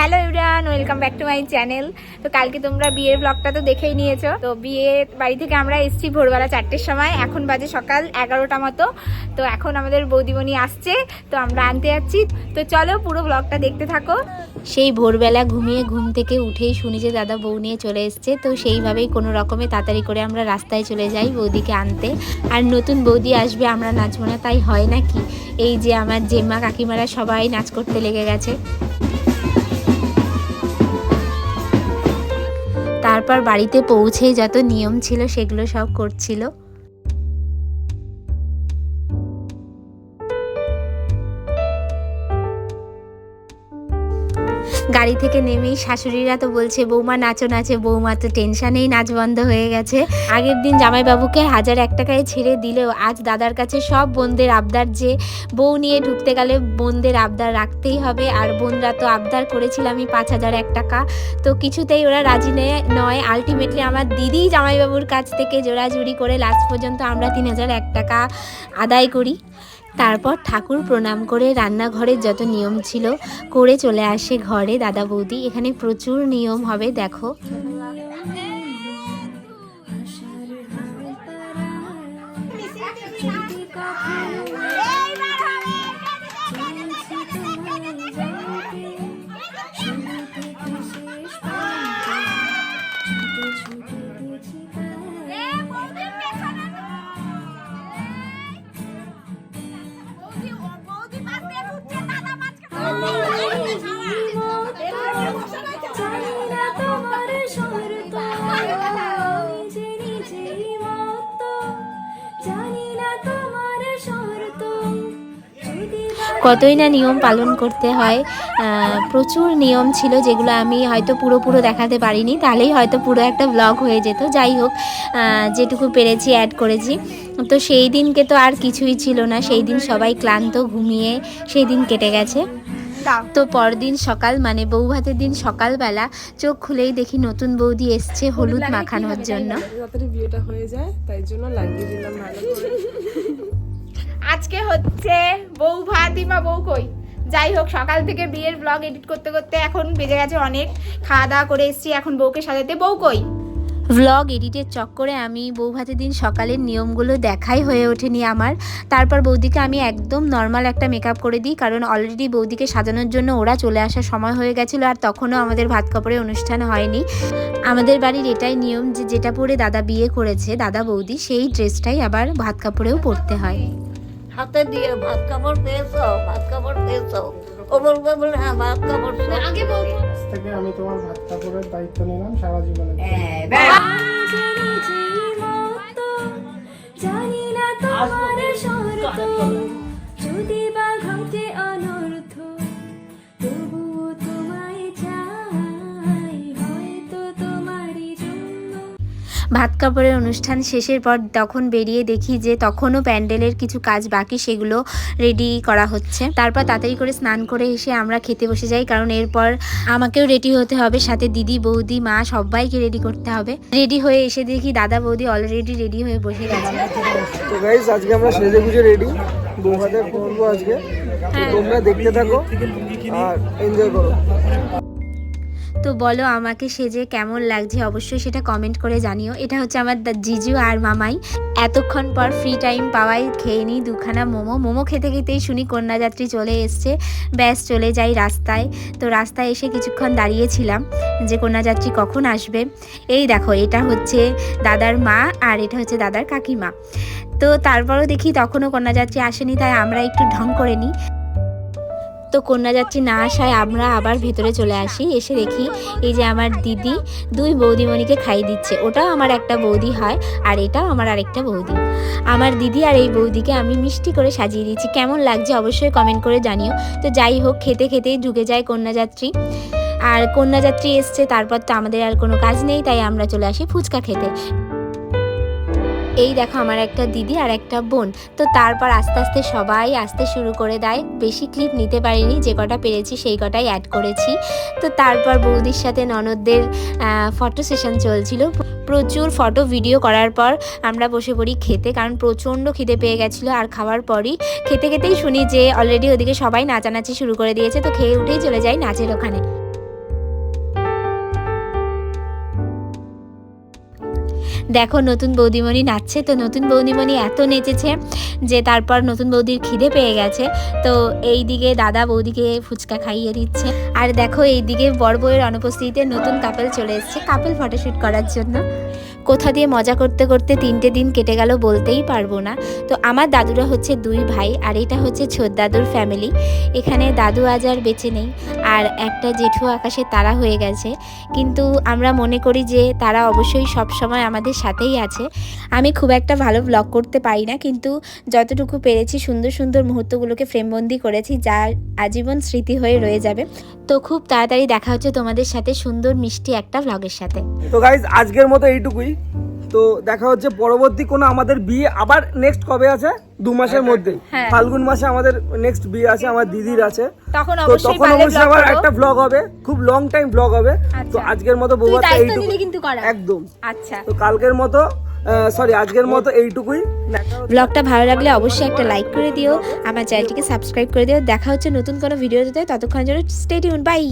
Hello ইউরান welcome back to my channel. তো কালকে তোমরা বিয়ের ব্লগটা তো দেখেই নিয়েছো। তো বিয়ের বাড়ি থেকে আমরা এসেছি ভোরবেলা চারটের সময়। এখন বাজে সকাল এগারোটা মতো। তো এখন আমাদের বৌদিমণি আসছে। তো আমরা আনতে যাচ্ছি। তো চলো পুরো ব্লগটা দেখতে থাকো। সেই ভোরবেলা ঘুমিয়ে ঘুম থেকে উঠেই শুনি যে দাদা বউ নিয়ে চলে এসছে। তো সেইভাবেই কোনো রকমে তাড়াতাড়ি করে আমরা রাস্তায় চলে যাই বৌদিকে আনতে। আর নতুন বৌদি আসবে, আমরা নাচবো না, তাই হয় নাকি এই যে আমার জেম্মা কাকিমারা সবাই নাচ করতে লেগে গেছে। তারপর বাড়িতে পৌঁছেই যত নিয়ম ছিল সেগুলো সব করছিল। গাড়ি থেকে নেমেই শাশুড়িরা তো বলছে, বৌমা, নাচো, নাচে, বৌমা, তো টেনশনেই নাচ বন্ধ হয়ে গেছে। আগের দিন জামাইবাবুকে হাজার এক টাকায় ছেড়ে দিলেও আজ দাদার কাছে সব বোনদের আবদার যে বউ নিয়ে ঢুকতে গেলে বোনদের আবদার রাখতেই হবে, আর বোনরা তো আবদার করেছিল আমি পাঁচ হাজার এক টাকা। তো কিছুতেই ওরা রাজি নেয় নয়। আলটিমেটলি আমার দিদি জামাইবাবুর কাছ থেকে জোড়াজুড়ি করে লাস্ট পর্যন্ত আমরা তিন হাজার এক টাকা আদায় করি। তারপর ঠাকুর প্রণাম করে রান্নাঘরের যত নিয়ম ছিল করে চলে আসে ঘরে। দাদা বৌদি, এখানে প্রচুর নিয়ম হবে, দেখো। কতই না নিয়ম পালন করতে হয় প্রচুর নিয়ম ছিল যেগুলো আমি হয়তো পুরো পুরো দেখাতে পারিনি তাহলেই হয়তো পুরো একটা ব্লগ হয়ে যেত। যাই হোক যেটুকু পেরেছি অ্যাড করেছি। তো সেই দিনকে তো আর কিছুই ছিল না সেই দিন সবাই ক্লান্ত ঘুমিয়ে সেই দিন কেটে গেছে। তো পরদিন সকাল মানে বউ ভাতের দিন সকালবেলা চোখ খুলেই দেখি নতুন বৌদি এসছে হলুদ মাখানোর জন্য। বিয়েটা হয়ে যায় তাই জন্য। লাগিয়ে দিলাম ভালো করে। আজকে হচ্ছে বউ ভাতিমা বউ কই? যাই হোক, সকাল থেকে বিয়ের ব্লগ এডিট করতে করতে এখন বেজে গেছে অনেক। খাওয়া দাওয়া করে এসেছি, এখন বউকে সাজাতে। বউ কই? ভ্লগ এডিটের চক্করে আমি বউ ভাতের দিন সকালের নিয়মগুলো দেখাই হয়ে ওঠেনি আমার। তারপর বৌদিকে আমি একদম নর্মাল একটা মেকআপ করে দিই, কারণ অলরেডি বৌদিকে সাজানোর জন্য ওরা চলে আসার সময় হয়ে গেছিল আর তখনও আমাদের ভাত কাপড়ের অনুষ্ঠান হয়নি। আমাদের বাড়ির এটাই নিয়ম যে যেটা পরে দাদা বিয়ে করেছে, দাদা বৌদি, সেই ড্রেসটাই আবার ভাত কাপড়েও পরতে হয়। হাতে দিয়ে ভাত কাপড় পেয়েছ ভাত কাপড় পেয়েছ ও বলবে বলে হ্যাঁ ভাত কাপড় আগে বউ থেকে আমি তোমার ভাত কাপড়ের দায়িত্ব নিলাম সারা জীবনে জানি না তোমার শর্ত। ভাত কাপড়ের অনুষ্ঠান শেষের পর তখন বেরিয়ে দেখি যে তখনও প্যান্ডেলের কিছু কাজ বাকি সেগুলো রেডি করা হচ্ছে। তারপর তাড়াতাড়ি করে স্নান করে এসে আমরা খেতে বসে যাই কারণ এরপর আমাকেও রেডি হতে হবে সাথে দিদি বৌদি মা সবাইকে রেডি করতে হবে। রেডি হয়ে এসে দেখি দাদা বৌদি অলরেডি রেডি হয়ে বসে গেছে। তো গাইস আজকে আমরা সেজে গুজে রেডি বৌভাতে করব আজকে। তোমরা দেখতে থাকো আর এনজয় করো। তো বলো আমাকে সেজে কেমন লাগছে অবশ্যই সেটা কমেন্ট করে জানিও। এটা হচ্ছে আমার জিজু আর মামাই। এতক্ষণ পর ফ্রি টাইম পাওয়াই খেয়ে নিই দুখানা মোমো। মোমো খেতে খেতেই শুনি কন্যাযাত্রী চলে এসছে। ব্যাস চলে যাই রাস্তায়। তো রাস্তায় এসে কিছুক্ষণ দাঁড়িয়েছিলাম যে কন্যাযাত্রী কখন আসবে। এই দেখো, এটা হচ্ছে দাদার মা আর এটা হচ্ছে দাদার কাকিমা। তো তারপরও দেখি তখনও কন্যাযাত্রী আসেনি, তাই আমরা একটু ঢং করে নিই। তো কন্যা কন্যাযাত্রী না আসায় আমরা আবার ভেতরে চলে আসি। এসে দেখি এই যে আমার দিদি দুই বৌদিমণিকে খাই দিচ্ছে। ওটাও আমার একটা বৌদি হয় আর এটাও আমার আরেকটা বৌদি। আমার দিদি আর এই বৌদিকে আমি মিষ্টি করে সাজিয়ে দিয়েছি। কেমন লাগছে অবশ্যই কমেন্ট করে জানিও। তো যাই হোক, খেতে খেতেই ঢুকে যায় কন্যাযাত্রী আর কন্যাযাত্রী এসছে, তারপর তো আমাদের আর কোনো কাজ নেই, তাই আমরা চলে আসি ফুচকা খেতে। এই দেখো আমার একটা দিদি আর একটা বোন। তো তারপর আস্তে আস্তে সবাই আসতে শুরু করে দেয়। বেশি ক্লিপ নিতে পারিনি, যে কটা পেরেছি সেই কটাই অ্যাড করেছি। তো তারপর বৌদির সাথে ননদদের ফটো সেশন চলছিল। প্রচুর ফটো ভিডিও করার পর আমরা বসে পড়ি খেতে, কারণ প্রচণ্ড খিদে পেয়ে গেছিল আর খাওয়ার পরই। খেতে খেতেই শুনি যে অলরেডি ওদিকে সবাই নাচানাচি শুরু করে দিয়েছে, তো খেয়ে উঠেই চলে যাই নাচের ওখানে। দেখো, নতুন বৌদিমণি নাচছে, তো নতুন বৌদিমণি এত নেচেছে যে তারপর নতুন বৌদির খিদে পেয়ে গেছে। তো এই দিকে দাদা বৌদিকে ফুচকা খাইয়ে দিচ্ছে। আর দেখো এই দিকে বড় বউয়ের অনুপস্থিতিতে নতুন কাপেল চলে এসছে কাপেল ফটোশ্যুট করার জন্য। কোথা দিয়ে মজা করতে করতে তিনটে দিন কেটে গেল বলতেই পারব না। তো আমার দাদুরা হচ্ছে দুই ভাই আর এটা হচ্ছে ছোট দাদুর ফ্যামিলি এখানে দাদু আজ আর বেঁচে নেই আর একটা জেঠু আকাশে তারা হয়ে গেছে। কিন্তু আমরা মনে করি যে তারা অবশ্যই সব সময় আমাদের সাথেই আছে। আমি খুব একটা ভালো ব্লগ করতে পারি না কিন্তু যতটুকু পেরেছি সুন্দর সুন্দর মুহূর্তগুলোকে ফ্রেমবন্দি করেছি যা আজীবন স্মৃতি হয়ে রয়ে যাবে। তো খুব তাড়াতাড়ি দেখা হচ্ছে তোমাদের সাথে সুন্দর মিষ্টি একটা ব্লগের সাথে। তো গাইজ আজকের মতো এইটুকুই। তো দেখা হচ্ছে পরবর্তী কোনো আমাদের বিয়ে আবার নেক্সট কবে আছে? দু মাসের মধ্যে হ্যাঁ। ফাল্গুন মাসে আমাদের নেক্সট বিয়ে আছে আমার দিদির আছে। তখন অবশ্যই আবার একটা ব্লগ হবে খুব লং টাইম ব্লগ হবে। তো আচ্ছা। আজকের মতো বৌভাতটা এইটুকু একদম। আচ্ছা। তো কালকের মতো সরি আজকের মতো এইটুকুই। ব্লগটা ভালো লাগলে অবশ্যই একটা লাইক করে দিও। আমার চ্যানেলটিকে সাবস্ক্রাইব করে দিও। দেখা হচ্ছে নতুন কোনো ভিডিওতে ততক্ষণ জন্য স্টেডিউন বাই